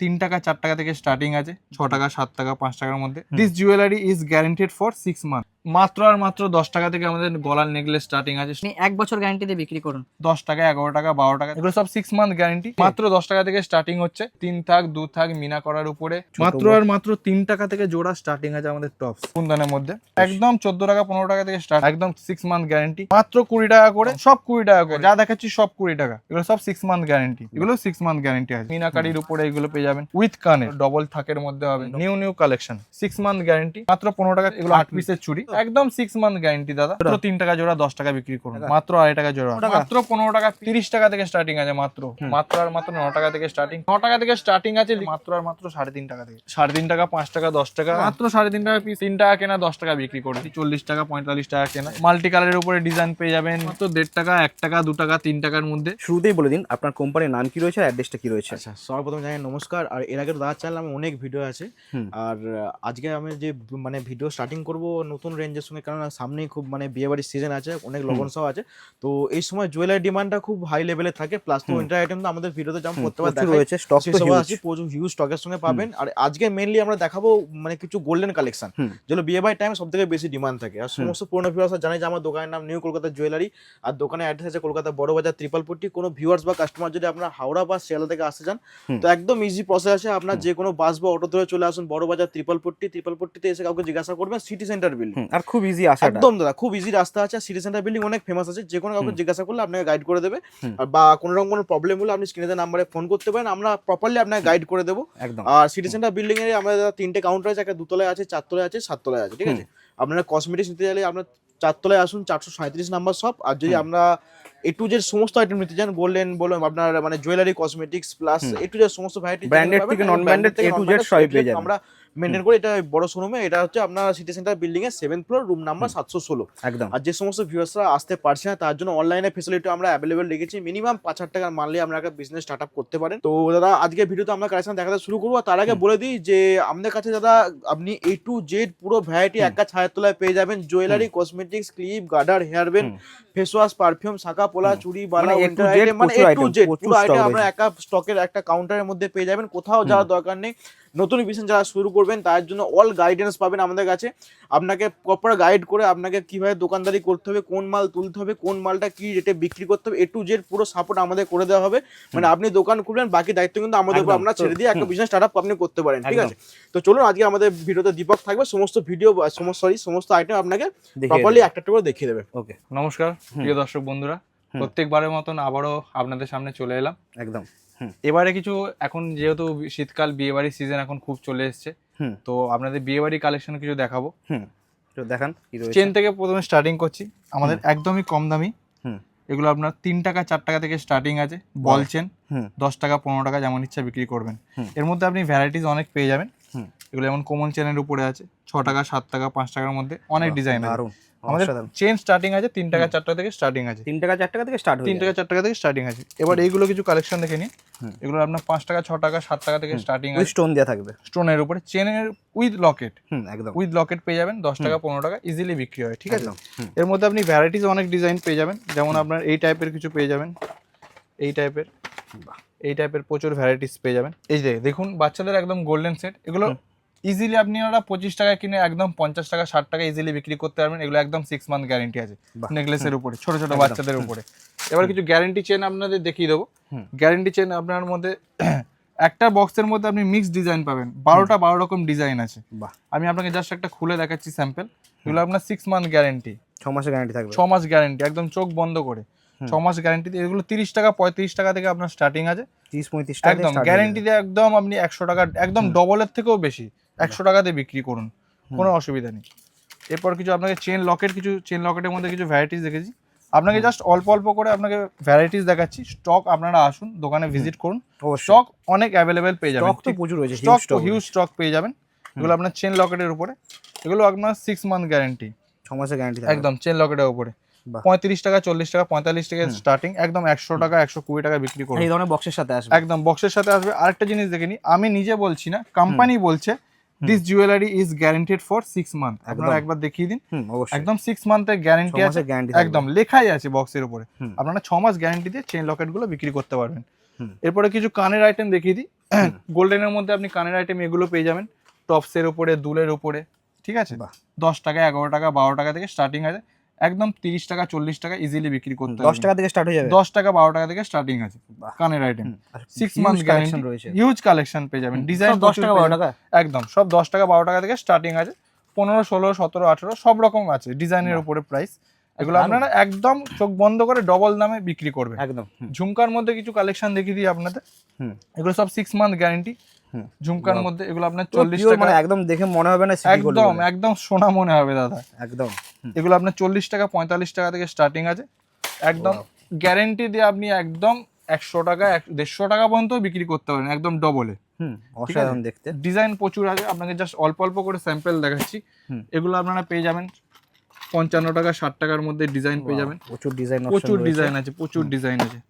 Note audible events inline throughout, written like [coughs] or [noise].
তিন টাকা চার টাকা থেকে স্টার্টিং আছে ছ টাকা সাত টাকা পাঁচ টাকার মধ্যে। This jewellery is guaranteed for six month মাত্র আর মাত্র দশ টাকা থেকে আমাদের গলার নেকলেস স্টার্টিং আছে। আপনি এক বছর গ্যারান্টি দিয়ে বিক্রি করুন। দশ টাকা এগারো টাকা বারো টাকা এগুলো সব সিক্স মান্থ গ্যারান্টি মাত্র দশ টাকা থেকে স্টার্টিং হচ্ছে। তিন থাক দু থাক মিনা করার উপরে। মাত্র আর মাত্র তিন টাকা থেকে জোড়া স্টার্টিং আছে আমাদের টপস কুন্দনের মধ্যে। একদম চোদ্দ টাকা পনেরো টাকা থেকে স্টার্ট একদম সিক্স মান্থ গ্যারান্টি মাত্র কুড়ি টাকা করে সব কুড়ি টাকা করে। যা দেখাচ্ছি সব কুড়ি টাকা। এগুলো সব সিক্স মান্থ গ্যারেন্টি এগুলো সিক্স মান্থ গ্যারেন্টি আছে। মিনাকারির উপরে এগুলো পেয়ে যাবেন। উইথ কানে ডবল থাকের মধ্যে হবে। New new collection six month guarantee মাত্র পনেরো টাকা এগুলো আট পিসের চুড়ি। একদম সিক্স মান্থ গ্যারেন্টি দাদা। মাত্র তিন টাকা জোড়া দশ টাকা বিক্রি করুন। মাত্র আড়াই টাকা জোড়া। মাত্র পনেরো টাকা তিরিশ টাকা থেকে স্টার্টিং আছে মাত্র। মাত্র আর মাত্র ন টাকা থেকে স্টার্টিং ন টাকা থেকে স্টার্টিং আছে মাত্র আর মাত্র সাড়ে তিন টাকা থেকে। সাড়ে তিন টাকা পাঁচ টাকা দশ টাকা। মাত্র সাড়ে তিন টাকা পিস তিন টাকা কেনা দশ টাকা বিক্রি করে চল্লিশ টাকা পঁয়তাল্লিশ টাকা কেনা। মাল্টি কালারের উপরে ডিজাইন পেয়ে যাবেন। মাত্র দেড় টাকা এক টাকা দু টাকা তিন টাকার মধ্যে। শুরুতেই বলে দিন আপনার কোম্পানির নাম কি রয়েছে আর অ্যাড্রেসটা কি রয়েছে? আচ্ছা সর্বপ্রথম জানাই নমস্কার। আর এর আগে দাদার চ্যানেল আমার অনেক ভিডিও আছে। আর আজকে আমি যে মানে ভিডিও স্টার্টিং করব নতুন রেঞ্জের সঙ্গে কারণ সামনেই খুব মানে বিয়ে বাড়ির সিজন আছে অনেক লগন সব আছে। তো এই সময় জুয়েলারি ডিমান্ডটা খুব হাই লেভেলে থাকে প্লাস তো হুম। উইন্টার আইটেম তো আমাদের ভিডিওতে যেমন প্রত্যেকবার দেখাই রয়েছে স্টক তো huge। আছে প্রচুর হিউজ স্টকের সঙ্গে পাবেন। আর আজকে মেনলি আমরা দেখাবো মানে কিছু গোল্ডেন কালেকশন যেগুলো বিয়ে বাড়ির টাইম সব থেকে বেশি ডিমান্ড থাকে। আর সমস্ত পুরোনো ভিউয়ার্স জানে যে আমার দোকানের নাম নিউ কলকাতা জুয়েলারি আর দোকানের অ্যাড্রেস আছে কলকাতা বড় বাজার ত্রিপালপট্টি কোনো ভিউয়ার্স বা কাস্টমার যদি আপনার হাওড়া বা শিয়ালদা থেকে আসতে চান তো একদম ইজি প্রসেস আছে। আপনার যে কোনো বাস বা অটো ধরে চলে আসুন বড় বাজার ত্রিপালপট্টি ত্রিপালপট্টিতে এসে কাউকে জিজ্ঞাসা করবেন সিটি সেন্টার বিল্ডিং আর খুব ইজি আসাটা। একদম দাদা খুব ইজি রাস্তা আছে সিটি সেন্টার বিল্ডিং অনেক ফেমাস আছে যে কোনো কাউকে জিজ্ঞাসা করলে আপনাকে গাইড করে দেবে। আর বা কোনো রকম কোনো প্রবলেম হলে আপনি স্ক্রিনে নাম্বারে ফোন করতে পারেন আমরা প্রপারলি আপনাকে গাইড করে দেবো। একদম। আর সিটি সেন্টার বিল্ডিং এর আমাদের তিনটে কাউন্টার আছে একটা দুতলায় আছে চারতলায় আছে সাততলায় আছে ঠিক আছে? আপনারা কসমেটিক্স নিতে চাইলে আপনার চারতলায় আসুন চারশো সাঁত্রিশ নাম্বার শপ আর যদি। আমরা এ টু জেড সমস্ত আইটেম নিতে চান গোল্ডেন বলুন আপনার মানে jewellery cosmetics plus. A to Z সমস্ত ভ্যারাইটি Branded থেকে non-branded A to Z সবই পেয়ে যাবেন। আমরা মেনটেন করে এটা বড় শোরুমে এটা হচ্ছে আপনার সিটি সেন্টার বিল্ডিং এর সেভেন ফ্লোর রুম নাম্বার সাতশো ষোলো। একদম। আর যে সমস্ত ভিউয়ার্সরা আসতে পারছে না তার জন্য অনলাইনে ফেসিলিটি আমরা অ্যাভেলেবেল রেখেছি। মিনিমাম পাঁচ হাজার টাকার মানলে আমরা একটা বিজনেস স্টার্ট আপ করতে পারেন। তো দাদা আজকে ভিডিওতে আমরা কালেকশন দেখাতে শুরু করব। তার আগে বলে দিই যে আমাদের কাছে দাদা আপনি এ টু জেড পুরো ভ্যারাইটি। একা ছায়ের তলায় পেয়ে যাবেন। Jewellery cosmetics clip garter hair band face wash perfume শাখা পোলা। চুড়ি বালা মানে এ টু জেড পুরো আইটেম আমরা একা স্টকের একটা কাউন্টারের মধ্যে পেয়ে যাবেন। কোথাও যাওয়ার দরকার নেই। নতুন বিজনেস যারা শুরু করবেন তার জন্য অল গাইডেন্স পাবেন আমাদের কাছে। আপনাকে প্রপার গাইড করে আপনাকে কীভাবে দোকানদারি করতে হবে কোন মাল তুলতে হবে কোন মালটা কি রেটে বিক্রি করতে হবে এ টু জেড পুরো সাপোর্ট আমাদের করে দেওয়া হবে। মানে আপনি দোকান খুলবেন বাকি দায়িত্ব কিন্তু আমাদের উপর। আপনার ছেড়ে দিয়ে একটা বিজনেস স্টার্ট আপ আপনি করতে পারেন ঠিক আছে? তো চলুন আজকে আমাদের ভিডিওতে দীপক থাকবে সমস্ত ভিডিও সমস্ত সরি সমস্ত আইটেম আপনাকে প্রপারলি একটা একটা করে দেখিয়ে দেবে। ওকে নমস্কার প্রিয় দর্শক বন্ধুরা। প্রত্যেকবারের মতন আবারও আপনাদের সামনে চলে এলাম। একদম। এবারে কিছু এখন যেহেতু শীতকাল বিয়ে বাড়ির সিজন এখন খুব চলে এসছে তো আপনাদের বিয়ে বাড়ি কালেকশন কিছু দেখাবো? তো দেখান চেন থেকে প্রথমে স্টার্টিং করছি। আমাদের একদমই কম দামি। হুম। এগুলো আপনার তিন টাকা চার টাকা থেকে স্টার্টিং আছে। বলছেন দশ টাকা পনেরো টাকা যেমন ইচ্ছা বিক্রি করবেন। এর মধ্যে আপনি ভ্যারাইটিস অনেক পেয়ে যাবেন। এগুলো যেমন কোমল চেনের উপরে আছে ছ টাকা সাত টাকা পাঁচ টাকার মধ্যে অনেক ডিজাইন আছে। আমাদের চেন স্টার্টিং আছে তিন টাকা চার টাকা থেকে স্টার্টিং আছে। তিন টাকা চার টাকা থেকে স্টার্ট তিন টাকা চার টাকা থেকে স্টার্টিং আছে। এবার এইগুলো কিছু কালেকশন দেখে হুম। এগুলো আপনার পাঁচ টাকা ছ টাকা সাত টাকা থেকে স্টার্টিং আছে। স্টোন দেওয়া থাকবে। স্টোনের উপরে চেনের উইথ লকেট একদম। উইথ লকেট পেয়ে যাবেন দশ টাকা পনেরো টাকা ইজিলি বিক্রি হয় ঠিক আছে? এর মধ্যে আপনি ভ্যারাইটিস অনেক ডিজাইন পেয়ে যাবেন। যেমন আপনার এই টাইপের কিছু পেয়ে যাবেন। এই টাইপের এই টাইপের প্রচুর ভ্যারাইটিস পেয়ে যাবেন। এই যে দেখুন বাচ্চাদের একদম গোল্ডেন সেট এগুলো ইজিলি আপনি ওরা পঁচিশ টাকা কিনে একদম পঞ্চাশ টাকা ষাট টাকা ইজিলি বিক্রি করতে পারবেন। এগুলো একদম সিক্স মান্থ গ্যারেন্টি আছে। নেকলেসের উপরে ছোট ছোট বাচ্চাদের উপরে। এবার কিছু গ্যারেন্টি চেন আপনাদের দেখিয়ে দেবো। গ্যারেন্টি চেন আপনার মধ্যে [clears throat] একটা বক্সের মধ্যে আপনি মিক্স ডিজাইন পাবেন। বারোটা বারো রকম ডিজাইন আছে। আমি আপনাকে জাস্ট একটা খুলে দেখাচ্ছি স্যাম্পেল এগুলো আপনার সিক্স মান্থ গ্যারেন্টি ছ মাসের গ্যারান্টি থাকবে। ছ মাস গ্যারেন্টি একদম চোখ বন্ধ করে। ছ মাস গ্যারেন্টি এগুলো তিরিশ টাকা পঁয়ত্রিশ টাকা থেকে আপনার স্টার্টিং আছে। তিরিশ পঁয়ত্রিশ টাকা একদম গ্যারেন্টিতে একদম আপনি একশো টাকা একদম ডবলের থেকেও বেশি। একশো টাকাতে বিক্রি করুন কোনো অসুবিধা নেই। এরপর কিছু আপনাকে চেন লকেট কিছু চেন লকেটের মধ্যে কিছু ভ্যারাইটিস দেখেছি। আপনাকে জাস্ট অল্প অল্প করে আপনাকে ভ্যারাইটিস দেখাচ্ছি। স্টক আপনারা আসুন দোকানে ভিজিট করুন। স্টক অনেক অ্যাভেলেবেল পেয়ে যাবেন। স্টক তো প্রচুর রয়েছে স্টক হিউজ স্টক পেয়ে যাবেন। এগুলো আপনার চেন লকেটের উপরে। এগুলো আপনার সিক্স মান্থ গ্যারেন্টি ছ মাসের গ্যারান্টি একদম চেন লকেটের উপরে। পঁয়ত্রিশ টাকা চল্লিশ টাকা পঁয়তাল্লিশ টাকা স্টার্টিং একদম একশো টাকা একশো কুড়ি টাকা বিক্রি করুন। এই ধরনের বক্সের সাথে আসবে। একদম বক্সের সাথে আসবে। আরেকটা জিনিস দেখে নি আমি নিজে বলছি না কোম্পানি বলছে this jewellery is guaranteed for six month আপনারা একবার দেখিয়ে দিন। একদম সিক্স মান্থের গ্যারান্টি আছে। একদম লেখাই আছে বক্সের উপরে। আপনারা ছ মাস গ্যারান্টি দিয়ে চেন লকেটগুলো বিক্রি করতে পারবেন। এরপরে কিছু কানের আইটেম দেখিয়ে দিই। গোল্ডেনের [clears throat] মধ্যে আপনি কানের আইটেম এগুলো পেয়ে যাবেন। টপসের উপরে দুলের উপরে ঠিক আছে। দশ টাকা এগারো টাকা বারো টাকা থেকে স্টার্টিং আছে। একদম তিরিশ টাকা চল্লিশ টাকা ইজিলি বিক্রি করতে দশ টাকা থেকে স্টার্ট হয়ে যাবে। দশ টাকা বারো টাকা থেকে স্টার্টিং আছে। কানের আইটেম সিক্স মান্থ গ্যারান্টি রয়েছে। হিউজ কালেকশন পেয়ে যাবেন। ডিজাইন দশ টাকা বারো টাকা? একদম সব দশ টাকা বারো টাকা থেকে স্টার্টিং আছে। পনেরো ষোলো সতেরো আঠেরো সব রকম আছে ডিজাইনের। উপরে প্রাইস এগুলো দারুণ। আপনারা একদম চোখ বন্ধ করে ডবল দামে বিক্রি করবেন। একদম ঝুমকার মধ্যে কিছু কালেকশন দেখিয়ে দিই আপনাদের। হুম। এগুলো সব সিক্স মান্থ গ্যারান্টি। ঝুমকার মধ্যে এগুলো আপনার চল্লিশ টাকা মানে একদম দেখে মনে হবে না একদম একদম সোনা মনে হবে দাদা। একদম এগুলো আপনার চল্লিশ টাকা পঁয়তাল্লিশ টাকা থেকে স্টার্টিং আছে। একদম গ্যারেন্টি দিয়ে আপনি একদম একশো টাকা এক- দেড়শো টাকা পর্যন্ত বিক্রি করতে পারেন একদম ডবলে অসাধারণ দেখতে। ডিজাইন প্রচুর আছে আপনাকে জাস্ট অল্প অল্প করে স্যাম্পল দেখাচ্ছি। এগুলো আপনারা পেয়ে যাবেন। পঞ্চান্ন টাকা ষাট টাকার মধ্যে ডিজাইন পেয়ে যাবেন। প্রচুর ডিজাইন প্রচুর ডিজাইন আছে প্রচুর ডিজাইন আছে।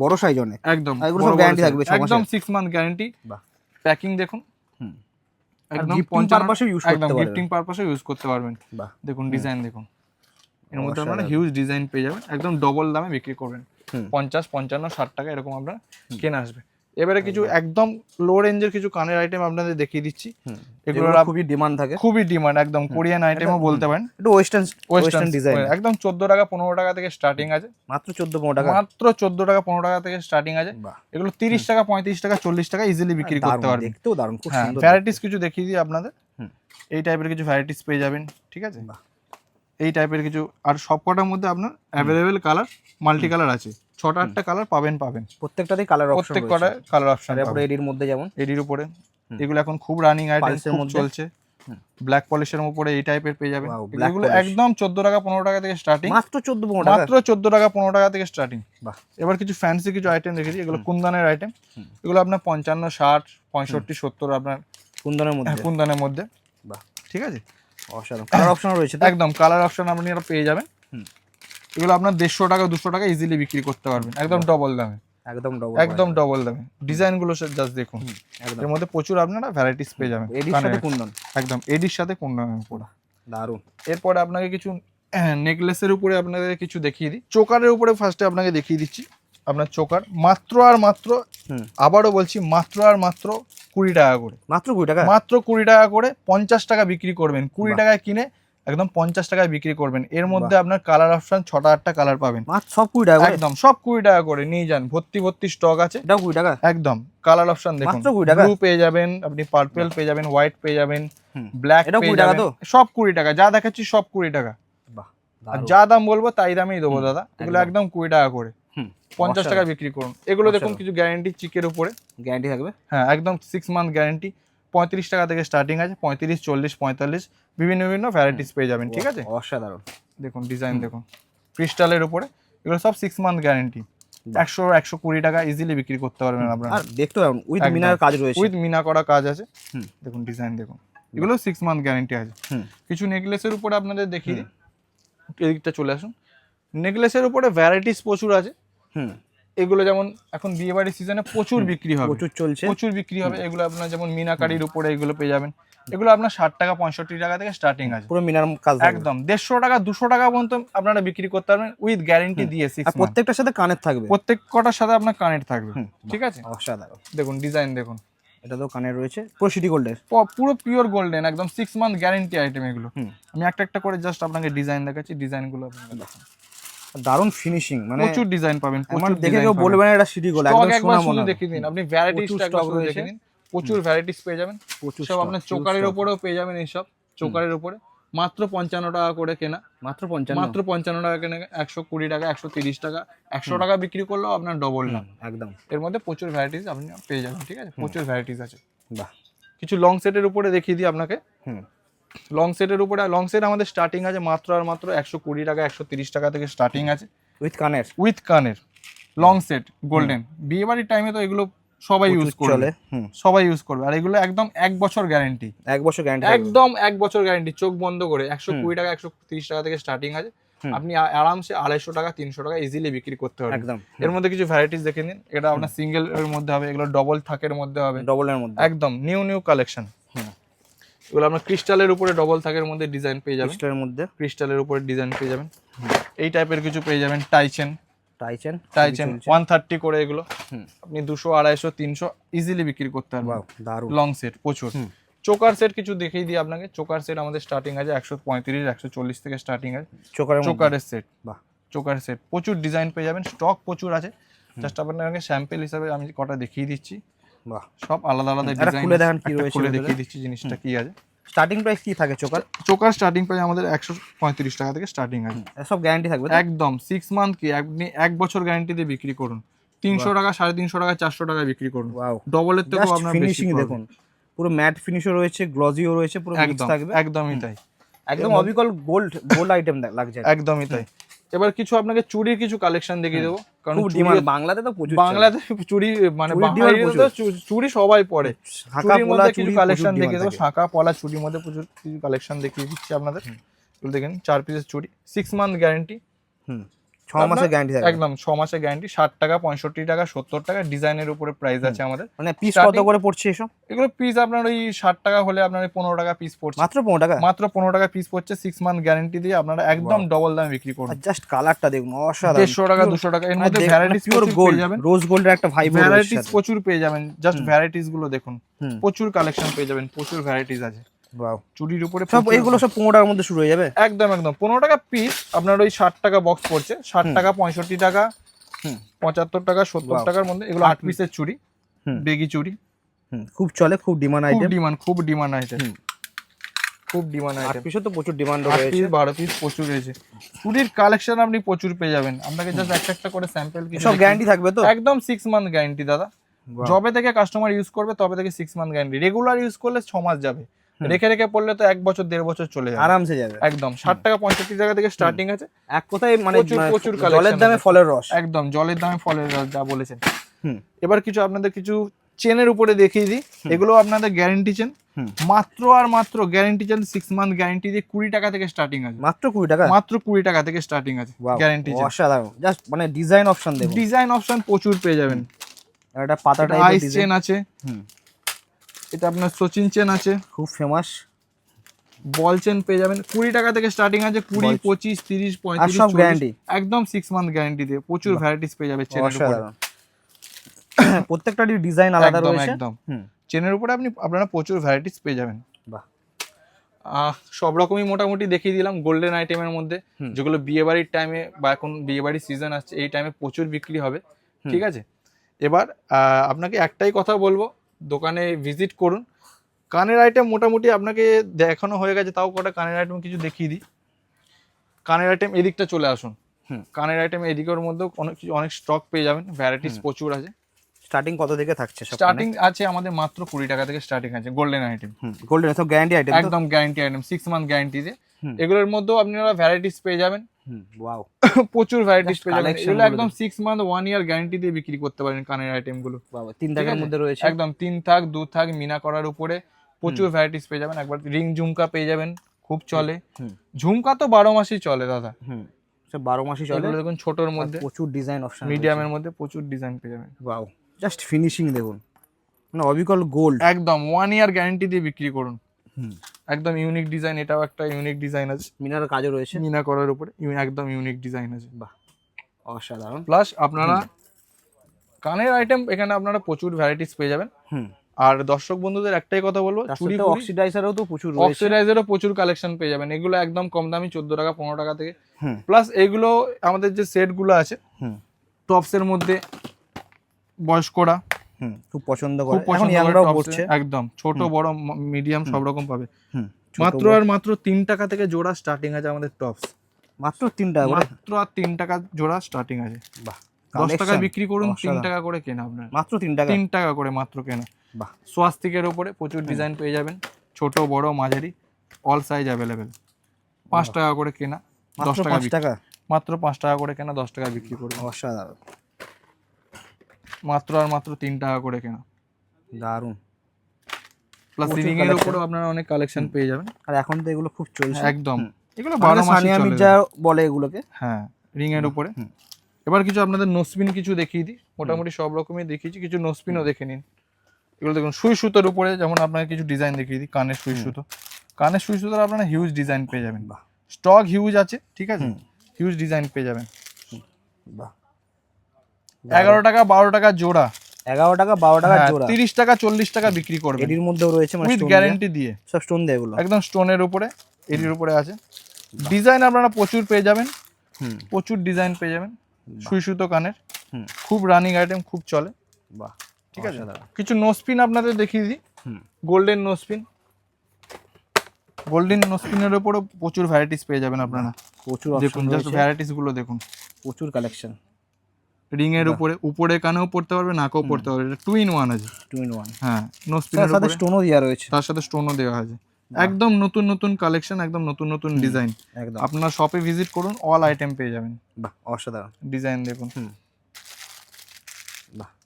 বড় সাইজ অনেক। একদম size। থাকবে, একদম সিক্স মান্থ গ্যারান্টি। প্যাকিং দেখুন। হুম। একদম use একদম করতে গিফটিং পারপাসে ইউজ করতে পারবেন। দেখুন ডিজাইন দেখুন। এর মধ্যে আপনারা হিউজ ডিজাইন পেয়ে যাবেন। একদম ডবল দামে বিক্রি করবেন। পঞ্চাশ পঞ্চান্ন ষাট টাকা এরকম আপনার কেনা আসবে। এবারে কিছু একদম লো রেঞ্জের কিছু কানের আইটেম আপনাদের দেখিয়ে দিচ্ছি। এগুলোর এগুলো খুবই ডিমান্ড থাকে। খুবই ডিমান্ড একদম কোরিয়ান আইটেমও বলতে পারেন। একটু ওয়েস্টার্ন ওয়েস্টার্ন ডিজাইন একদম চোদ্দ টাকা পনেরো টাকা থেকে স্টার্টিং আছে। মাত্র চোদ্দ পনেরো টাকা। মাত্র চোদ্দ টাকা পনেরো টাকা থেকে স্টার্টিং আছে। এগুলো তিরিশ টাকা পঁয়ত্রিশ টাকা চল্লিশ টাকা ইজিলি বিক্রি করতে পারবেন। দেখতেও দারুণ খুব হ্যাঁ সুন্দর ভ্যারাইটিস কিছু দেখিয়ে দিই আপনাদের। হুম। এই টাইপের কিছু ভ্যারাইটিস পেয়ে যাবেন ঠিক আছে? এই টাইপের কিছু আর সব কটার মধ্যে আপনার অ্যাভেলেবেল কালার মাল্টি কালার আছে। ছটা আটটা কালার পাবেন পাবেন। প্রত্যেকটাতেই কালার অপশন প্রত্যেক কটা কালার অপশন তারপরে এডির মধ্যে যেমন। এডির উপরে। এগুলো এখন খুব রানিং আইটেম খুব চলছে। ব্ল্যাক পলিশের উপরে এই টাইপের পেয়ে যাবেন। এগুলো একদম চোদ্দ টাকা পনেরো টাকা থেকে স্টার্টিং মাত্র চোদ্দ পনেরো টাকা। মাত্র চোদ্দ টাকা পনেরো টাকা থেকে স্টার্টিং বাহ। এবার কিছু ফ্যান্সি কিছু আইটেম দেখেছি এগুলো কুন্দনের আইটেম এগুলো আপনার পঞ্চান্ন ষাট পঁয়ষট্টি সত্তর আপনার কুন্দনের মধ্যে। হ্যাঁ, কুন্দনের মধ্যে। বাহ। ঠিক আছে? অসাধারণ। কালার অপশন রয়েছে তো? একদম। কালার অপশন আপনি এটা পেয়ে যাবেন। হুম। এগুলো আপনার দেড়শো টাকা দুশো টাকা ইজিলি বিক্রি করতে পারবেন। একদম ডবল দামে। একদম ডবল একদম ডবল দামে। ডিজাইনগুলো জাস্ট দেখুন। এর মধ্যে প্রচুর আপনারা ভ্যারাইটিস পেয়ে যাবেন। এডির সাথে কুন্দন। একদম এডির সাথে কুন্দনের উপরে দারুণ। এরপরে আপনাকে কিছু নেকলেসের উপরে আপনাদের কিছু দেখিয়ে দিই। চোকারের উপরে ফার্স্টে আপনাকে দেখিয়ে দিচ্ছি আপনার চোকার। মাত্র আর মাত্র আবারও বলছি মাত্র আর মাত্র কুড়ি টাকা করে। মাত্র কুড়ি টাকা? মাত্র কুড়ি টাকা করে পঞ্চাশ টাকা বিক্রি করবেন। কুড়ি। টাকায় কিনে একদম পঞ্চাশ টাকায় বিক্রি করবেন। এর মধ্যে আপনার কালার অপশন ছটা আটটা কালার পাবেন। সব কুড়ি টাকা একদম সব কুড়ি টাকা করে। নিয়ে যান ভর্তি ভর্তি স্টক আছে। কুড়ি টাকা? একদম কালার অপশন দেখুন। মাত্র 20 টাকা? ব্লু পেয়ে যাবেন আপনি পার্পেল পেয়ে যাবেন হোয়াইট পেয়ে যাবেন ব্ল্যাক এটাও পেয়ে 20 টাকা যাবেন। তো? সব কুড়ি টাকা যা দেখাচ্ছি সব কুড়ি টাকা। আর যা দাম বলব তাই দামেই দেবো দাদা। এগুলো একদম। কুড়ি টাকা করে। পঞ্চাশ টাকা। বিক্রি করুন। এগুলো দেখুন কিছু গ্যারেন্টি চিকের উপরে। গ্যারান্টি থাকবে? হ্যাঁ একদম সিক্স মান্থ গ্যারেন্টি পঁয়ত্রিশ টাকা থেকে স্টার্টিং আছে পঁয়ত্রিশ চল্লিশ পঁয়তাল্লিশ বিভিন্ন বিভিন্ন ভ্যারাইটিস পেয়ে যাবেন ঠিক আছে? অসাধারণ। দেখুন ডিজাইন দেখুন। ক্রিস্টালের উপরে এগুলো সব সিক্স মান্থ গ্যারেন্টি একশো একশো কুড়ি টাকা ইজিলি বিক্রি করতে পারবেন আপনারা। দেখতে পাবেন উইথ মিনার কাজ রয়েছে। উইথ মিনা করা কাজ আছে। দেখুন ডিজাইন দেখুন। এগুলো সিক্স মান্থ গ্যারেন্টি আছে। কিছু নেকলেসের উপরে আপনাদের দেখিয়ে দিই। এদিকটা চলে আসুন। নেকলেসের উপরে ভ্যারাইটিস প্রচুর আছে। হুম। এগুলো যেমন এখন বিয়ে বাড়ির সিজনে প্রচুর বিক্রি হবে। প্রচুর চলছে। প্রচুর বিক্রি হবে। এগুলো আপনার যেমন মিনাকারির উপরে এগুলো পেয়ে যাবেন। এগুলো আপনার ষাট টাকা পঁয়ষট্টি টাকা থেকে স্টার্টিং আছে। পুরো মিনার কাজ একদম। দেড়শো টাকা দুশো টাকা পর্যন্ত আপনারা বিক্রি করতে পারবেন উইথ গ্যারেন্টি দিয়ে সিক্স প্রত্যেকটার সাথে কানের থাকবে। প্রত্যেক কটার সাথে আপনার কানেক্ট থাকবে। ঠিক আছে? অসাধারণ। দেখুন ডিজাইন দেখুন। এটা তো কানের রয়েছে। পুরো সিটি গোল্ডের পুরো পিওর গোল্ডেন একদম সিক্স মান্থ গ্যারেন্টি আইটেম এগুলো। আমি একটা একটা করে জাস্ট আপনাকে ডিজাইন দেখাচ্ছি। ডিজাইনগুলো আপনাকে দেখান। দারুণ ফিনিশিং মানে প্রচুর ডিজাইন পাবেন প্রচুর দেখে কেউ পাবেন। বলবে না এটা সিটি Stock একদম সোনা মনে দেখে দিন আপনি ভ্যারাইটিস প্রচুর একবার দেখে। দিন। প্রচুর ভ্যারাইটিস পেয়ে যাবেন। প্রচুর সব আপনার চোকারের উপরেও পেয়ে যাবেন এইসব চোকারের উপরে মাত্র পঞ্চান্ন টাকা করে কেনা। মাত্র পঞ্চান্ন। মাত্র পঞ্চান্ন টাকা কেনা একশো কুড়ি টাকা একশো তিরিশ টাকা একশো টাকা বিক্রি করলেও আপনার ডবল না। একদম। এর মধ্যে প্রচুর ভ্যারাইটিস আপনি পেয়ে যাবেন ঠিক আছে? প্রচুর ভ্যারাইটিস আছে। বাহ। কিছু লং সেটের উপরে দেখিয়ে দিই আপনাকে। হুম। লং সেটের উপরে লং সেট আমাদের স্টার্টিং আছে মাত্র আর মাত্র একশো কুড়ি টাকা একশো তিরিশ টাকা থেকে স্টার্টিং আছে। উইথ কানের? উইথ কানের। লং সেট গোল্ডেন বিয়ে বাড়ির টাইমে তো এগুলো সবাই ইউজ করবে। সবাই ইউজ করবে। আর এগুলো একদম এক বছর গ্যারেন্টি এক বছর গ্যারেন্টি একদম এক বছর গ্যারেন্টি চোখ বন্ধ করে। একশো কুড়ি টাকা একশো তিরিশ টাকা থেকে স্টার্টিং আছে। আপনি আরামসে আড়াইশো টাকা তিনশো টাকা ইজিলি বিক্রি করতে পারবেন। একদম এর মধ্যে কিছু ভ্যারাইটিস দেখে নিন। এটা আপনার সিঙ্গেল এর মধ্যে হবে এগুলো ডবল থাকের মধ্যে হবে। ডবলের মধ্যে। একদম নিউ নিউ কালেকশন এগুলো আপনার ক্রিস্টালের উপরে ডবল থাকের মধ্যে ডিজাইন পেয়ে যাবেন। ক্রিস্টালের মধ্যে। ক্রিস্টালের উপরে ডিজাইন পেয়ে যাবেন। এই টাইপের কিছু পেয়ে যাবেন টাইচেন টাইচেন টাইচেন ওয়ান থার্টি করে এগুলো। আপনি দুশো আড়াইশো তিনশো ইজিলি বিক্রি করতে পারবেন। লং সেট প্রচুর। চোকার সেট কিছু দেখিয়ে দিই আপনাকে। চোকার সেট আমাদের স্টার্টিং আছে একশো পঁয়ত্রিশ একশো চল্লিশ থেকে স্টার্টিং আছে। চোকারের সেট বাহ। চোকার সেট প্রচুর ডিজাইন পেয়ে যাবেন। স্টক প্রচুর আছে। জাস্ট আপনাকে স্যাম্পল হিসাবে আমি কটা দেখিয়ে দিচ্ছি। বাহ। সব আলাদা আলাদা ডিজাইন খুলে দেখান কি রয়েছে খুলে দেখিয়ে দিচ্ছি জিনিসটা কি আছে। স্টার্টিং প্রাইস কি থাকে চোকার? চোকার স্টার্টিং প্রাইস আমাদের একশো পঁয়ত্রিশ টাকা থেকে স্টার্টিং আছে। সব গ্যারান্টি থাকবে? একদম সিক্স মান্থ কি আপনি এক বছর গ্যারান্টি দিয়ে বিক্রি করুন। তিনশো টাকা সাড়ে তিনশো টাকা চারশো টাকা বিক্রি করুন। ডবলের থেকেও আপনার ফিনিশিং দেখুন। পুরো ম্যাট ফিনিশও রয়েছে গ্লজিও রয়েছে পুরো একদম থাকবে। একদমই তাই। একদম অবিকল গোল্ড গোল্ড আইটেম লাগছে। একদমই তাই। এবার কিছু আপনাকে চুড়ির কিছু কালেকশন দেখিয়ে দেবো কারণ ডিমান্ড বাংলাতে তো প্রচুর বাংলাতে চুড়ি মানে চুড়ির demand বাইরে তো প্রচুর। চু- চুড়ি সবাই পরে চুড়ির মধ্যে কিছু কালেকশন দেখিয়ে দেবো। শাঁখা পলা চুড়ির মধ্যে প্রচুর কিছু কালেকশন দেখিয়ে দিচ্ছি আপনাদের। দেখেন চার পিসের চুড়ি সিক্স মান্থ গ্যারেন্টি হুম। ছ মাসের গ্যারান্টি থাকবে। একদম ছ মাসের গ্যারান্টি ষাট টাকা পঁয়ষট্টি টাকা সত্তর টাকা ডিজাইনের উপরে প্রাইস আছে আমাদের। মানে পিস কত করে পড়ছে এসব? এগুলো পিস আপনার ওই ষাট টাকা হলে আপনার পনেরো টাকা পিস পড়ছে। মাত্র পনেরো টাকা? মাত্র পনেরো টাকা পিস পড়ছে সিক্স মান্থ গ্যারান্টি দিয়ে আপনারা একদম ডবল দামে বিক্রি করুন। জাস্ট কালারটা দেখুন অসাধারণ। দেড়শো টাকা দুশো টাকা এর মধ্যে ভ্যারাইটিস পিওর প্রচুর গোল্ড যাবেন। রোজ গোল্ডের একটা ভাইব ভ্যারাইটিস প্রচুর পেয়ে যাবেন জাস্ট ভ্যারাইটিসগুলো দেখুন। প্রচুর কালেকশন পেয়ে যাবেন প্রচুর ভ্যারাইটিস আছে। ওয়াও চুরির উপরে সব এইগুলো সব পনেরো টাকার মধ্যে শুরু হয়ে যাবে? একদম একদম। পনেরো টাকা পিস আপনার ওই ষাট টাকা বক্স পড়ছে। ষাট টাকা পঁয়ষট্টি টাকা পঁচাত্তর টাকা সত্তর টাকার মধ্যে। এগুলো আট পিসের চুড়ি বেগি চুড়ি। খুব চলে খুব ডিমান্ড আইটেম ডিমান্ড খুব ডিমান্ড আইটেম। খুব ডিমান্ড আইটেম পিসও তো প্রচুর ডিমান্ড রয়েছে। পিস বারো পিস প্রচুর রয়েছে। চুড়ির কালেকশন আপনি প্রচুর পেয়ে যাবেন। আপনাকে জাস্ট একটা একটা করে স্যাম্পল সব গ্যারান্টি থাকবে তো? একদম সিক্স মান্থ গ্যারান্টি দাদা। যবে থেকে কাস্টমার ইউজ করবে তবে থেকে six month guarantee regular use করলে ছ মাস যাবে। রেখে রেখে পড়লে তো এক বছর দেড় বছর চলে যাবে। আরামসে যাবে। একদম ষাট টাকা পঁয়ষট্টি টাকা থেকে স্টার্টিং আছে। এক কথায় মানে প্রচুর, মানে জলের দামে ফলের রস। একদম জলের দামে ফলের রস যা বলেছেন। হুম। এবার কিছু আপনাদের কিছু চেনের উপরে দেখিয়ে দিই। এগুলো আপনাদের গ্যারেন্টি চেন। হুম। মাত্র আর মাত্র guarantee chain six month guarantee দিয়ে কুড়ি টাকা থেকে স্টার্টিং আছে। মাত্র কুড়ি টাকা? মাত্র কুড়ি টাকা থেকে স্টার্টিং আছে গ্যারেন্টি অসাধারণ। জাস্ট মানে ডিজাইন অপশন দেখুন। ডিজাইন অপশন প্রচুর পেয়ে যাবেন। একটা পাতা টাইপের চেন ডিজাইন আছে। হুম। এটা আপনার সচিন চেন আছে। খুব ফেমাস বল চেন পেয়ে যাবেন। কুড়ি টাকা থেকে স্টার্টিং আছে কুড়ি পঁচিশ তিরিশ পঁয়ত্রিশ সব গ্যারান্টি একদম সিক্স মান্থ গ্যারান্টি দিয়ে প্রচুর ভ্যারাইটিস পেয়ে যাবে চেনের উপরে। [coughs] প্রত্যেকটারই ডিজাইন আলাদা রয়েছে। একদম। চেনের উপরে আপনি আপনারা প্রচুর ভ্যারাইটিস পেয়ে যাবেন। বাহ। সব রকমই মোটামুটি দেখিয়ে দিলাম গোল্ডেন আইটেমের মধ্যে। যেগুলো বিয়ে বাড়ির টাইমে বা এখন বিয়ে বাড়ির সিজন আসছে এই টাইমে প্রচুর বিক্রি হবে। ঠিক আছে? এবার আপনাকে একটাই কথা বলব। দোকানে ভিজিট করুন। কানের আইটেম মোটামুটি আপনাকে দেখানো হয়ে গেছে তাও কটা কানের আইটেম কিছু দেখিয়ে দিই। কানের আইটেম এদিকটা চলে আসুন। হুম। কানের আইটেম এদিকের মধ্যেও অনেক কিছু- অনেক স্টক পেয়ে যাবেন। ভ্যারাইটিস প্রচুর আছে। স্টার্টিং কত থেকে থাকছে স্টার্টিং আছে আমাদের মাত্র কুড়ি টাকা থেকে স্টার্টিং আছে গোল্ডেন আইটেম গোল্ডেন সব গ্যারান্টি আইটেম একদম guarantee item six month guarantee দিয়ে এগুলোর মধ্যেও আপনারা ভ্যারাইটিস পেয়ে যাবেন। ওয়াও প্রচুর ভ্যারাইটিস পেয়ে যাবেন এগুলো একদম six month one year guarantee দিয়ে বিক্রি করতে পারেন কানের আইটেমগুলো। বাবা তিন আছে? মধ্যে রয়েছে? একদম তিন থাক দু থাক মিনা করার উপরে প্রচুর ভ্যারাইটিস পেয়ে যাবেন। একবার রিং ঝুমকা পেয়ে যাবেন খুব চলে। ঝুমকা তো বারো মাসই চলে দাদা। হুম বারো মাসই চলে। দেখুন ছোটর মধ্যে। প্রচুর ডিজাইন অপশন মিডিয়ামের মধ্যে প্রচুর ডিজাইন পেয়ে যাবেন। ওয়াও জাস্ট ফিনিশিং দেখুন। মানে অবিকল গোল্ড একদম ওয়ান ইয়ার গ্যারান্টি দিয়ে বিক্রি করুন। হুম। একদম ইউনিক ডিজাইন এটাও একটা ইউনিক ডিজাইন আছে। মিনার কাজও রয়েছে। মিনা করার উপরে একদম ইউনিক ডিজাইন আছে। বাহ অসাধারণ। প্লাস আপনারা কানের আইটেম এখানে আপনারা প্রচুর ভ্যারাইটিস পেয়ে যাবেন। হুম। আর দর্শক বন্ধুদের একটাই কথা বলব চুরি অক্সিডাইজারও তো প্রচুর অক্সিডাইজারও প্রচুর কালেকশন পেয়ে যাবেন। এগুলো একদম কম দামি চোদ্দ টাকা পনেরো টাকা থেকে। হুম। প্লাস এগুলো আমাদের যে সেটগুলো আছে হুম। টপসের মধ্যে বয়স্করা খুব পছন্দ করে। খুব এখন ইয়াংরাও পড়ছে একদম। ছোট বড় মিডিয়াম সব রকম পাবে। মাত্র আর মাত্র তিন টাকা থেকে জোড়া স্টার্টিং আছে আমাদের টপস মাত্র তিন টাকা মাত্র আর তিন টাকা জোড়া স্টার্টিং আছে। বাহ দশ টাকা বিক্রি করুন তিন টাকা করে কেনা আপনার। মাত্র তিন টাকা? তিন টাকা করে মাত্র কেনা। বাহ। সোয়াস্তিকের ওপরে প্রচুর ডিজাইন পেয়ে যাবেন। ছোট বড় মাঝারি অল সাইজ অ্যাভেলেবেল পাঁচ টাকা করে কেনা দশ টাকা টাকা? মাত্র পাঁচ টাকা করে কেনা দশ টাকা বিক্রি করবে অসাধারণ। মাত্র আর মাত্র তিন টাকা করে কেনা। দারুণ। প্লাস রিং এর। উপরেও আপনারা অনেক কালেকশন পেয়ে যাবেন। আর এখন তো এগুলো খুব চলছে। একদম। এগুলো বারো মাসই সানিয়া চলে বলে এগুলোকে। হ্যাঁ রিং এর উপরে। এবার কিছু আপনাদের নোসপিন কিছু দেখিয়ে দিই। মোটামুটি সব রকমই দেখিয়েছি। কিছু নোসপিনও দেখে নিন। এগুলো দেখুন সুই সুতোর উপরে যেমন আপনাকে কিছু ডিজাইন দেখিয়ে দিই কানের সুই সুতো। কানের সুই সুতোর আপনারা হিউজ ডিজাইন পেয়ে যাবেন। স্টক হিউজ আছে ঠিক আছে? হিউজ ডিজাইন পেয়ে যাবেন। বাহ। এগারো টাকা বারো টাকা জোড়া। এগারো টাকা বারো টাকা হ্যাঁ, জোড়া। তিরিশ টাকা চল্লিশ টাকা বিক্রি করবে এটির মধ্যেও রয়েছে মানে উইথ stone গ্যারেন্টি দিয়ে। সব স্টোন দেয় এগুলো। একদম স্টোনের উপরে এটির উপরে আছে। ডিজাইন আপনারা প্রচুর পেয়ে যাবেন। প্রচুর ডিজাইন পেয়ে যাবেন। সুই সুতো কানের। হুম। খুব রানিং আইটেম খুব চলে। বাহ। ঠিক আছে? দাদা কিছু নোসপিন আপনাদের দেখিয়ে দিই। হুম। গোল্ডেন নোসপিন গোল্ডেন নোসপিনের উপরও প্রচুর ভ্যারাইটিস পেয়ে যাবেন আপনারা। প্রচুর দেখুন জাস্ট ভ্যারাইটিসগুলো দেখুন। প্রচুর কালেকশন রিং এর উপরে উপরে কানেও পড়তে পারবে নাকেও পড়তে পারবে। এটা টু ইন ওয়ান আছে। টু ইন ওয়ান হ্যাঁ তার নোসপিনের সাথে স্টোনও দেওয়া রয়েছে। তার সাথে স্টোনও দেওয়া আছে। একদম নতুন নতুন কালেকশন একদম নতুন নতুন ডিজাইন একদম। আপনার শপে ভিজিট করুন অল আইটেম পেয়ে যাবেন। বাহ অসাধারণ। ডিজাইন দেখুন।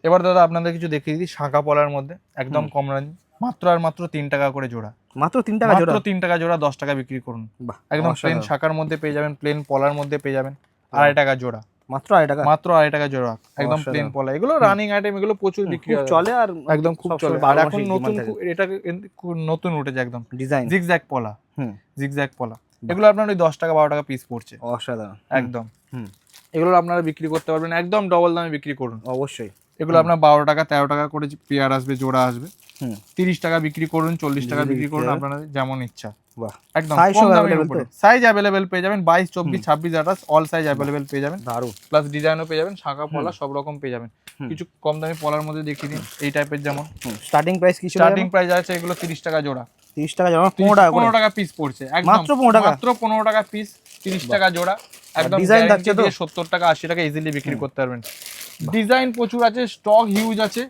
এবার দাদা আপনাদের কিছু দেখিয়ে দিই শাঁখা পলার মধ্যে একদম কম রানি মাত্র আর মাত্র তিন টাকা করে জোড়া। মাত্র তিন টাকা জোড়া? মাত্র তিন টাকা জোড়া দশ টাকা বিক্রি করুন। বাহ একদম প্লেন। শাখার মধ্যে পেয়ে যাবেন প্লেন পলার মধ্যে পেয়ে যাবেন আড়াই টাকা জোড়া। মাত্র আড়াই টাকা? মাত্র আড়াই টাকা জোড়া একদম প্লেন পলা। এগুলো রানিং আইটেম এগুলো প্রচুর বিক্রি হয়। চলে আর একদম খুব চলে। আর এখন নতুন এটা নতুন উঠেছে একদম। ডিজাইন জিগজ্যাক পলা। হুম। জিগজ্যাক পলা। এগুলো আপনার ওই দশ টাকা বারো টাকা পিস পড়ছে। অসাধারণ। একদম। হুম। এগুলো আপনারা বিক্রি করতে পারবেন। একদম ডবল দামে বিক্রি করুন। অবশ্যই। এগুলো আপনার বারো টাকা তেরো টাকা করে পেয়ার আসবে জোড়া আসবে। হুম। তিরিশ টাকা বিক্রি করুন চল্লিশ টাকা বিক্রি করুন। আপনাদের যেমন ইচ্ছা। বাহ। একদম? সাইজ পেয়ে যাবেন বাইশ চব্বিশ ছাব্বিশ আঠাশ অল সাইজ পেয়ে যাবেন। প্লাস ডিজাইনও পেয়ে যাবেন শাঁখা পলা সব রকম পেয়ে যাবেন। কিছু কম দামি পলার মধ্যে দেখিয়ে দিন এই টাইপের যেমন। স্টার্টিং প্রাইস কি ছিল স্টার্টিং প্রাইস আছে এগুলো তিরিশ টাকা জোড়া। তিরিশ টাকা জমা পনেরো টাকা করে। পনেরো টাকা পিস পড়ছে একদম। মাত্র 15 টাকা? মাত্র পনেরো টাকা পিস তিরিশ টাকা জোড়া। একদম ডিজাইন থাকছে তো? টাকা আশি টাকা ইজিলি বিক্রি করতে পারবেন। ডিজাইন প্রচুর আছে স্টক হিউজ আছে।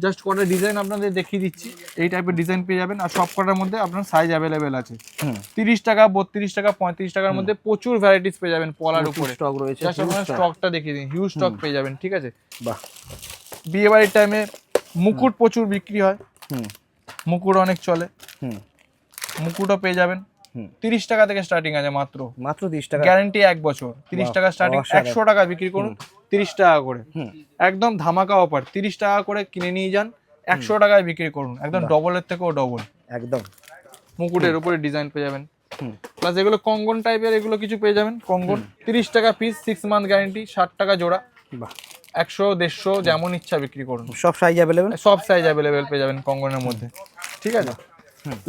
জাস্ট কটা ডিজাইন আপনাদের দেখিয়ে দিচ্ছি। এই টাইপের ডিজাইন পেয়ে যাবেন। আর সব কটার মধ্যে আপনার সাইজ অ্যাভেলেবেল আছে। তিরিশ টাকা বত্রিশ টাকা পঁয়ত্রিশ টাকার মধ্যে প্রচুর ভ্যারাইটিস পেয়ে যাবেন পলার উপরে। স্টক রয়েছে আপনার স্টকটা দেখিয়ে দিন। হিউজ স্টক পেয়ে যাবেন ঠিক আছে? বাহ। বিয়ে বাড়ির টাইমে মুকুট প্রচুর বিক্রি হয়। হুম। মুকুট অনেক চলে। হুম। মুকুটও পেয়ে যাবেন। হুম। তিরিশ টাকা থেকে স্টার্টিং আছে মাত্র। মাত্র তিরিশ টাকা। গ্যারান্টি এক বছর। তিরিশ টাকা স্টার্টিং। একশো টাকা বিক্রি করুন। তিরিশ টাকা করে। একদম ধামাকা অফার তিরিশ টাকা করে কিনে নিয়ে যান একশো টাকায় বিক্রি করুন একদম ডবলের থেকেও ডবল একদম। মুকুটের উপরে ডিজাইন পেয়ে যাবেন। প্লাস এগুলো কঙ্গন টাইপের এগুলো কিছু পেয়ে যাবেন। কঙ্গন তিরিশ টাকা পিস সিক্স মান্থ গ্যারেন্টি ষাট টাকা জোড়া। একশো দেড়শো যেমন ইচ্ছা বিক্রি করুন। সব সাইজ অ্যাভেলেবেল সব সাইজ অ্যাভেলেবেল পেয়ে যাবেন কঙ্গনের মধ্যে। ঠিক আছে।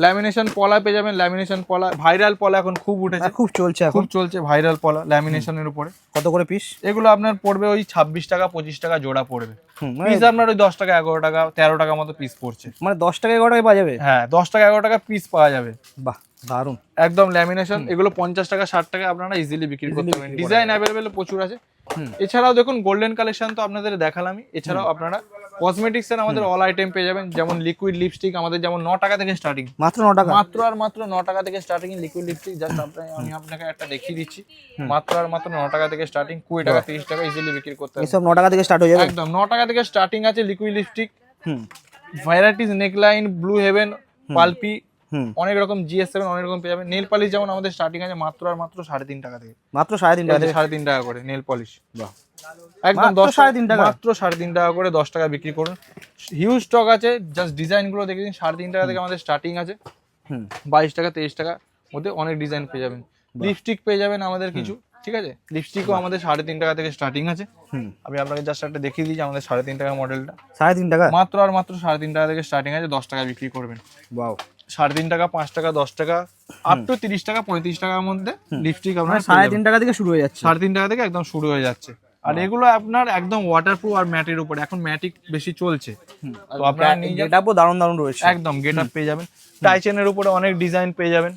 ল্যামিনেশন পলা পেয়ে যাবেন। ল্যামিনেশন পলা ভাইরাল পলা এখন খুব উঠেছে। খুব চলছে খুব চলছে ভাইরাল পলা ল্যামিনেশনের উপরে। কত করে পিস এগুলো আপনার পড়বে ওই ছাব্বিশ টাকা পঁচিশ টাকা জোড়া পড়বে। মানে পিস আপনার ওই দশ টাকা এগারো টাকা তেরো টাকা মতো পিস পড়ছে। মানে দশ টাকা এগারো টাকায় পাওয়া যাবে? হ্যাঁ দশ টাকা এগারো টাকা পিস পাওয়া যাবে। বাহ দারুণ। একদম ল্যামিনেশন এগুলো পঞ্চাশ টাকা ষাট টাকা আপনারা ইজিলি বিক্রি করতে পারেন। ডিজাইন অ্যাভেলেবেল প্রচুর আছে। এছাড়াও দেখুন গোল্ডেন কালেকশন তো আপনাদের দেখালামই। এছাড়াও আপনারা কসমেটিক্স এর আমাদের অল আইটেম পেয়ে যাবেন যেমন লিকুইড লিপস্টিক আমাদের যেমন ন টাকা থেকে স্টার্টিং মাত্র ন টাকা? মাত্র আর মাত্র ন টাকা থেকে স্টার্টিং লিকুইড লিপস্টিক জাস্ট আমি আপনাকে একটা দেখিয়ে দিচ্ছি। মাত্র আর মাত্র ন টাকা থেকে স্টার্টিং কুড়ি টাকা তিরিশ টাকা ইজিলি বিক্রি করতে পারেন এসব ন টাকা থেকে স্টার্ট হয়ে যাবে? একদম ন টাকা থেকে স্টার্টিং আছে লিকুইড লিপস্টিক হুম। ভ্যারাইটিস নেকলাইন ব্লু হেভেন পালপি অনেক রকম জিএস সেভেন অনেক রকম পেয়ে যাবেন। নেল পলিশ যেমন আমাদের স্টার্টিং আছে মাত্র আর মাত্র সাড়ে তিন টাকা থেকে। মাত্র সাড়ে তিন টাকা থেকে? সাড়ে তিন টাকা করে নেল পলিশ বাহ। একদম দশ সাড়ে তিন টাকা? মাত্র সাড়ে তিন টাকা করে দশ টাকা বিক্রি করুন। হিউজ স্টক আছে জাস্ট ডিজাইনগুলো দেখে দিন সাড়ে তিন টাকা থেকে আমাদের স্টার্টিং আছে। বাইশ টাকা তেইশ টাকা মধ্যে অনেক ডিজাইন পেয়ে যাবেন। লিপস্টিক পেয়ে যাবেন আমাদের কিছু ঠিক আছে? লিপস্টিকও আমাদের সাড়ে তিন টাকা থেকে স্টার্টিং আছে। আমি আপনাকে জাস্ট একটা দেখিয়ে দিই যে আমাদের সাড়ে তিন টাকা মডেলটা সাড়ে তিন টাকা? মাত্র আর মাত্র সাড়ে তিন টাকা থেকে স্টার্টিং আছে দশ টাকা বিক্রি করবেন। বাও সাড়ে তিন টাকা পাঁচ টাকা দশ টাকা আপ টু তিরিশ টাকা পঁয়ত্রিশ টাকার মধ্যে লিপস্টিক আপনার মানে সাড়ে তিন টাকা থেকে শুরু হয়ে যাচ্ছে। সাড়ে তিন টাকা থেকে একদম শুরু হয়ে যাচ্ছে। আর এগুলো আপনার একদম ওয়াটারপ্রুফ আর ম্যাটের উপরে। এখন ম্যাটিক বেশি চলছে। তো আপনারা এটাও দারুণ দারুণ রয়েছে। একদম গেট আপ পেয়ে যাবেন। টাইচেনের উপরে অনেক ডিজাইন পেয়ে যাবেন।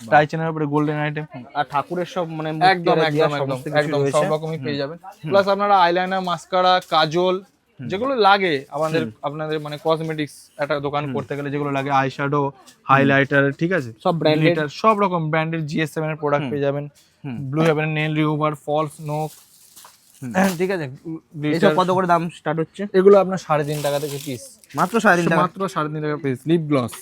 টাইচেনের উপরে গোল্ডেন আইটেম আর ঠাকুরের সব মানে একদম একদম একদম একদম সব রকমই পেয়ে যাবেন। প্লাস আপনারা আইলাইনার মাস্কারা কাজল যেগুলো লাগে আমাদের আপনাদের মানে কসমেটিক্স একটা দোকান করতে গেলে যেগুলো লাগে আইশ্যাডো হাইলাইটার ঠিক আছে? সব। Glitter, সব রকম ব্র্যান্ডের জিএস সেভেন এর প্রোডাক্ট পেয়ে যাবেন। Blue heaven nail remover false নোক ঠিক আছে। এইসব কত করে দাম স্টার্ট হচ্ছে? এগুলো আপনার সাড়ে তিন টাকা থেকে পিস মাত্র সাড়ে তিন টাকা? মাত্র সাড়ে তিন টাকা পিস লিপ গ্লস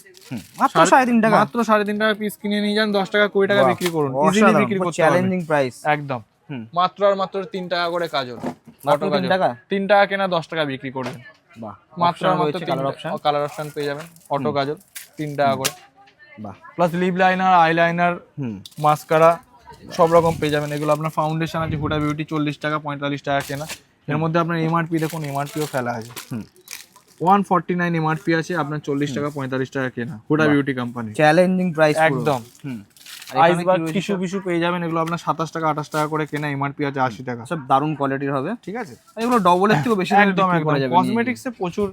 মাত্র সাড়ে তিন টাকা? মাত্র সাড়ে তিন টাকা পিস কিনে নিয়ে যান দশ টাকা কুড়ি টাকা বিক্রি করুন ইজিলি বিক্রি করতে চ্যালেঞ্জিং প্রাইস একদম। মাত্র আর মাত্র তিন টাকা করে কাজল মাত্র তিন টাকা? তিন টাকা কেনা দশ টাকা বিক্রি করবেন। বাহ মাত্র আর মাত্র কালার অপশন কালার অপশন পেয়ে যাবেন অটো কাজল তিন টাকা করে। বাহ। প্লাস লিপ লাইনার আইলাইনার হুম। মাস্কারা সব রকম পেয়ে যাবেন। এগুলো আপনার ফাউন্ডেশন আছে হুডা বিউটি চল্লিশ টাকা পঁয়তাল্লিশ টাকা কেনা। এর মধ্যে আপনার এমআরপি দেখুন এমআরপিও ফেলা আছে। ওয়ান ফর্টি নাইন এমআরপি আছে আপনার চল্লিশ টাকা পঁয়তাল্লিশ টাকা কেনা। Huda beauty company challenging price একদম। হুম। আইস টিস্যু পেয়ে যাবেন। এগুলো আপনার সাতাশ টাকা আঠাশ টাকা করে কেনা এমআরপি আছে আশি টাকা। সব দারুণ কোয়ালিটির হবে। ঠিক আছে? এগুলো ডবলের থেকেও বেশি দামে একদম একদম। কসমেটিক্সে প্রচুর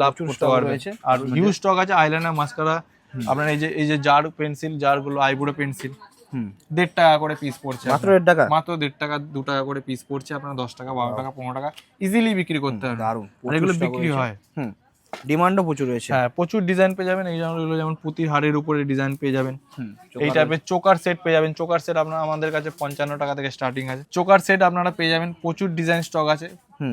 লাভ করতে পারবে আর হিউজ স্টক আছে আইলাইনার মাস্কারা আপনার এই যে এই যে জার পেন্সিল জারগুলো আইবুড়ো পেন্সিল দেড় টাকা করে পিস পড়ছে মাত্র দেড় টাকা? মাত্র দেড় টাকা দু টাকা করে পিস পড়ছে আপনার দশ টাকা বারো টাকা পনেরো টাকা। ইজিলি বিক্রি করতে হবে আর এগুলো বিক্রি হয়। হুম। ডিমান্ডও প্রচুর রয়েছে। হ্যাঁ প্রচুর ডিজাইন পেয়ে যাবেন। এই যেমন যেমন পুঁতির হাড়ের উপরে ডিজাইন পেয়ে যাবেন। এই টাইপের চোকার সেট পেয়ে যাবেন। চোকার সেট আপনার আমাদের কাছে পঞ্চান্ন টাকা থেকে স্টার্টিং আছে। চোকার সেট আপনারা পেয়ে যাবেন। প্রচুর ডিজাইন স্টক আছে।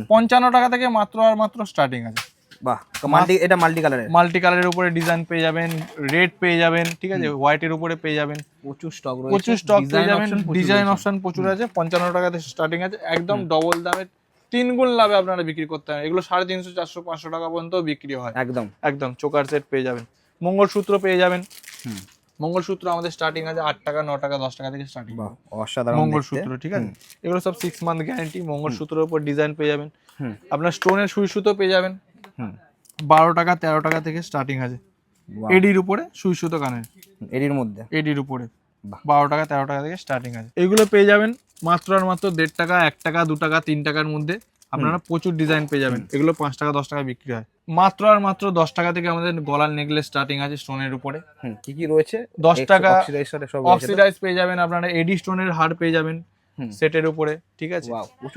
পঞ্চান্ন টাকা থেকে মাত্র আর মাত্র স্টার্টিং আছে। বাহ মাল্টি এটা মাল্টি কালারের মাল্টি কালারের উপরে ডিজাইন পেয়ে যাবেন রেড পেয়ে যাবেন ঠিক আছে? হোয়াইটের উপরে পেয়ে যাবেন। প্রচুর স্টক রয়েছে। প্রচুর স্টক পেয়ে যাবেন ডিজাইন। অপশন প্রচুর আছে পঞ্চান্ন টাকা থেকে স্টার্টিং আছে একদম ডবল দামে তিন গুণ লাভে আপনারা বিক্রি করতে হবে এগুলো সাড়ে তিনশো চারশো পাঁচশো টাকা পর্যন্ত বিক্রি হয়। একদম। একদম চোকার সেট পেয়ে যাবেন। মঙ্গলসূত্র পেয়ে যাবেন। হুম। মঙ্গলসূত্র আমাদের স্টার্টিং আছে আট টাকা ন টাকা দশ টাকা থেকে স্টার্টিং বাহ অসাধারণ মঙ্গলসূত্র ঠিক আছে? এগুলো সব সিক্স মান্থ গ্যারান্টি মঙ্গলসূত্রের উপর ডিজাইন পেয়ে যাবেন। হুম। আপনার স্টোনের সুই সুতো পেয়ে যাবেন। হুম। বারো টাকা তেরো টাকা থেকে স্টার্টিং আছে। এডির উপরে সুই সুতো কানের। এডির মধ্যে? এডির উপরে। বারো টাকা তেরো টাকা থেকে স্টার্টিং আছে। এগুলো পেয়ে যাবেন মাত্র আর মাত্র দেড় টাকা এক টাকা দু টাকা তিন টাকার মধ্যে আপনারা প্রচুর ডিজাইন পেয়ে যাবেন। এগুলো পাঁচ টাকা দশ টাকা বিক্রি হয়। মাত্র আর মাত্র দশ টাকা থেকে আমাদের গলার নেকলেস স্টার্টিং আছে স্টোনের উপরে। কি কি রয়েছে? দশ টাকা? অক্সিডাইজ পেয়ে যাবেন আপনারা এডি স্টোনের হার পেয়ে যাবেন। সেটের উপরে ঠিক আছে?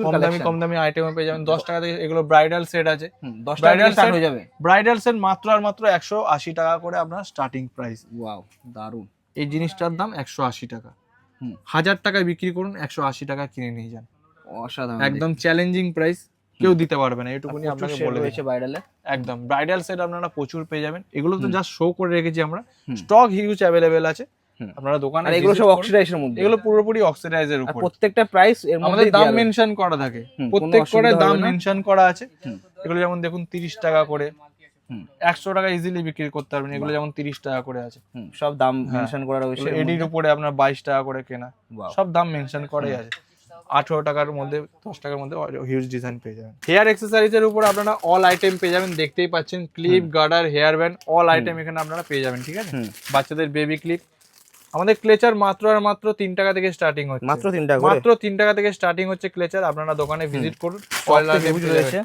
কম দামি কম দামি আইটেমও পেয়ে যাবেন। দশ টাকা থেকে এগুলো ব্রাইডাল সেট আছে। দশ স্টার্ট set- হয়ে যাবে। ব্রাইডাল সেট মাত্র আর মাত্র একশো আশি টাকা করে আপনার স্টার্টিং প্রাইস ওয়াও দারুণ। এই জিনিসটার দাম একশো আশি টাকা। হাজার টাকায় বিক্রি করুন একশো আশি টাকা কিনে নিয়ে যান। অসাধারণ একদম চ্যালেঞ্জিং প্রাইস কেউ দিতে পারবে না এটুকুনি আপনাকে বলে রয়েছে দিচ্ছি। বাইডালে একদম ব্রাইডাল সেট আপনারা প্রচুর পেয়ে যাবেন। এগুলো তো জাস্ট শো করে রেখেছি আমরা। স্টক হিউজ অ্যাভেলেবেল আছে। আপনারা দোকানে এগুলো সব অক্সিডাইজের মধ্যে। এগুলো পুরোপুরি অক্সিডাইজের উপর। প্রত্যেকটা প্রাইস এর মধ্যে আমাদের দাম মেনশন করা থাকে। প্রত্যেক করে দাম মেনশন করা আছে। এগুলো যেমন দেখুন তিরিশ টাকা করে একশো টাকা ইজিলি বিক্রি করতে পারবেন। এগুলো যেমন তিরিশ টাকা করে আছে। সব দাম হ্যাঁ। মেনশন করা রয়েছে এডির উপরে আপনার বাইশ টাকা করে কেনা। সব দাম মেনশন করাই আছে। আঠেরো টাকার মধ্যে দশ টাকার মধ্যে হিউজ ডিজাইন পেয়ে যাবেন। হেয়ার এক্সেসরিজের উপর আপনারা অল আইটেম পেয়ে যাবেন। দেখতেই পাচ্ছেন clip garter hair band all item এখানে আপনারা পেয়ে যাবেন ঠিক আছে? বাচ্চাদের বেবি ক্লিপ আমাদের ক্লেচার মাত্র আর মাত্র তিন টাকা থেকে স্টার্টিং হচ্ছে। মাত্র তিন টাকা মাত্র তিন টাকা থেকে স্টার্টিং হচ্ছে ক্লেচার আপনারা দোকানে ভিজিট করুন। গাডার রয়েছে।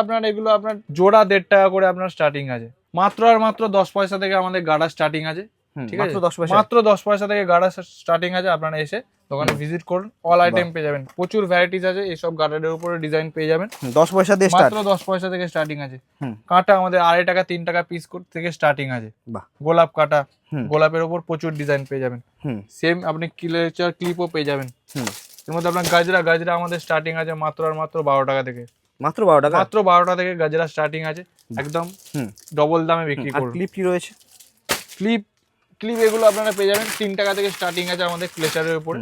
আপনার এগুলো আপনার জোড়া দেড় টাকা করে আপনার স্টার্টিং আছে। মাত্র আর মাত্র দশ পয়সা থেকে আমাদের গাড়া স্টার্টিং আছে। ঠিক আছে? মাত্র দশ পয়সা থেকে গার্ডার স্টার্টিং আছে আপনারা এসে দোকানে ভিজিট করুন অল আইটেম পেয়ে যাবেন। প্রচুর ভ্যারাইটিস আছে এইসব গার্ডারের উপরে ডিজাইন পেয়ে যাবেন। দশ পয়সা দিয়ে মাত্র দশ পয়সা থেকে স্টার্টিং আছে। কাঁটা আমাদের আড়াই টাকা তিন টাকা পিস থেকে স্টার্টিং আছে। গোলাপ কাটা। গোলাপের উপর প্রচুর ডিজাইন পেয়ে যাবেন। সেম আপনি ক্লেচার ক্লিপও পেয়ে যাবেন। এর মধ্যে আপনার গাজরা গাজরা আমাদের স্টার্টিং আছে মাত্র আর মাত্র বারো টাকা থেকে। মাত্র বারো টাকা? মাত্র বারো টাকা থেকে গাজরা স্টার্টিং আছে একদম ডবল দামে বিক্রি করুন। ক্লিপ কি রয়েছে? ক্লিপ ক্লিপ এগুলো আপনারা পেয়ে যাবেন। তিন টাকা থেকে স্টার্টিং আছে আমাদের ক্লেচারের উপরে।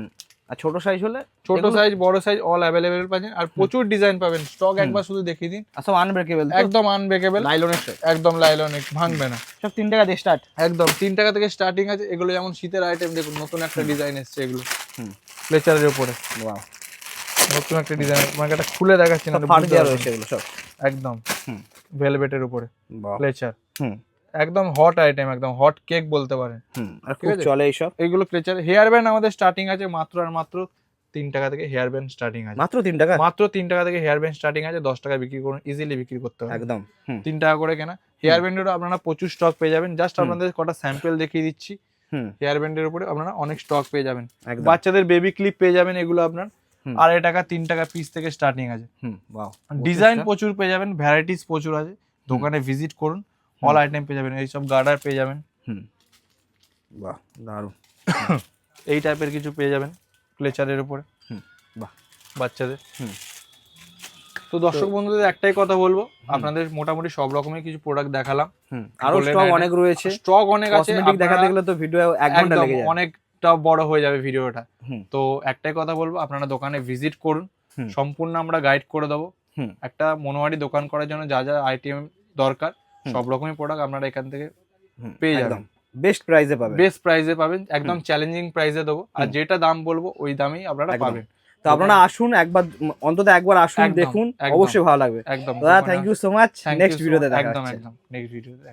আর ছোট সাইজ হলে ছোট সাইজ বড় সাইজ অল অ্যাভেলেবেল পাচ্ছেন। আর প্রচুর ডিজাইন পাবেন। স্টক একবার শুধু দেখিয়ে দিন। সব আনব্রেকেবল একদম আনব্রেকেবল নাইলনের একদম লাইলনিক ভাঙবে না। সব তিন টাকা দিয়ে স্টার্ট একদম তিন টাকা থেকে স্টার্টিং আছে। এগুলো যেমন শীতের আইটেম দেখুন নতুন একটা ডিজাইন এসছে এগুলো। হুম। ক্লেচারের উপরে। ওয়াও নতুন একটা ডিজাইন আমাকে একটা খুলে দেখাচ্ছি না ফাড় দেওয়া রয়েছে এগুলো সব। একদম ভেলভেটের উপরে বাহ। ক্লেচার হুম। একদম হট আইটেম একদম হট কেক বলতে পারেন। আর খুব চলে এইসব? এইগুলো ক্লেচার হেয়ার ব্যান্ড আমাদের স্টার্টিং আছে মাত্র আর মাত্র তিন টাকা থেকে হেয়ার ব্যান্ড স্টার্টিং আছে। মাত্র তিন টাকা? মাত্র তিন টাকা থেকে হেয়ার ব্যান্ড স্টার্টিং আছে দশ টাকা বিক্রি করুন ইজিলি বিক্রি করতে হবে একদম তিন টাকা করে কেনা। হেয়ার ব্যান্ডেরও আপনারা প্রচুর স্টক পেয়ে যাবেন। জাস্ট আপনাদের কটা স্যাম্পল দেখিয়ে দিচ্ছি। হেয়ার ব্যান্ডের উপরে আপনারা অনেক স্টক পেয়ে যাবেন। বাচ্চাদের বেবি ক্লিপ পেয়ে যাবেন এগুলো আপনার। আড়াই টাকা তিন টাকা পিস থেকে স্টার্টিং আছে। ডিজাইন প্রচুর পেয়ে যাবেন ভ্যারাইটিস প্রচুর আছে। দোকানে ভিজিট করুন। অল আইটেম পেয়ে যাবেন এইসব গার্ডার পেয়ে যাবেন। হুম। বাহ দারুণ। এই টাইপের কিছু পেয়ে যাবেন ক্লেচারের উপরে। হুম। বাহ। বাচ্চাদের। হুম। তো দর্শক বন্ধুদের একটাই কথা বলব আপনাদের মোটামুটি সব রকমের কিছু প্রোডাক্ট দেখালাম। আরও স্টক অনেক রয়েছে। স্টক অনেক আছে দেখাতে গেলে তো ভিডিও এক ঘণ্টা লেগে যায়। অনেকটা বড় হয়ে যাবে ভিডিওটা তো একটাই কথা বলব আপনারা দোকানে ভিজিট করুন। সম্পূর্ণ আমরা গাইড করে দেবো। হুম। একটা মনোয়ারি দোকান করার জন্য যা যা আইটেম দরকার। সব রকমের প্রোডাক্ট আপনারা এখান থেকে পেয়ে যাবেন। বেস্ট প্রাইসে পাবেন। বেস্ট প্রাইসে পাবেন একদম চ্যালেঞ্জিং প্রাইসে দেবো। আর যেটা দাম বলব ওই দামেই আপনারা পাবেন। তো আপনারা আসুন একবার অন্তত একবার আসুন দেখুন। অবশ্যই ভালো লাগবে। একদম। দাদা thank you so much next ভিডিওতে দেখা একদম একদম। নেক্সট ভিডিওতে দেখা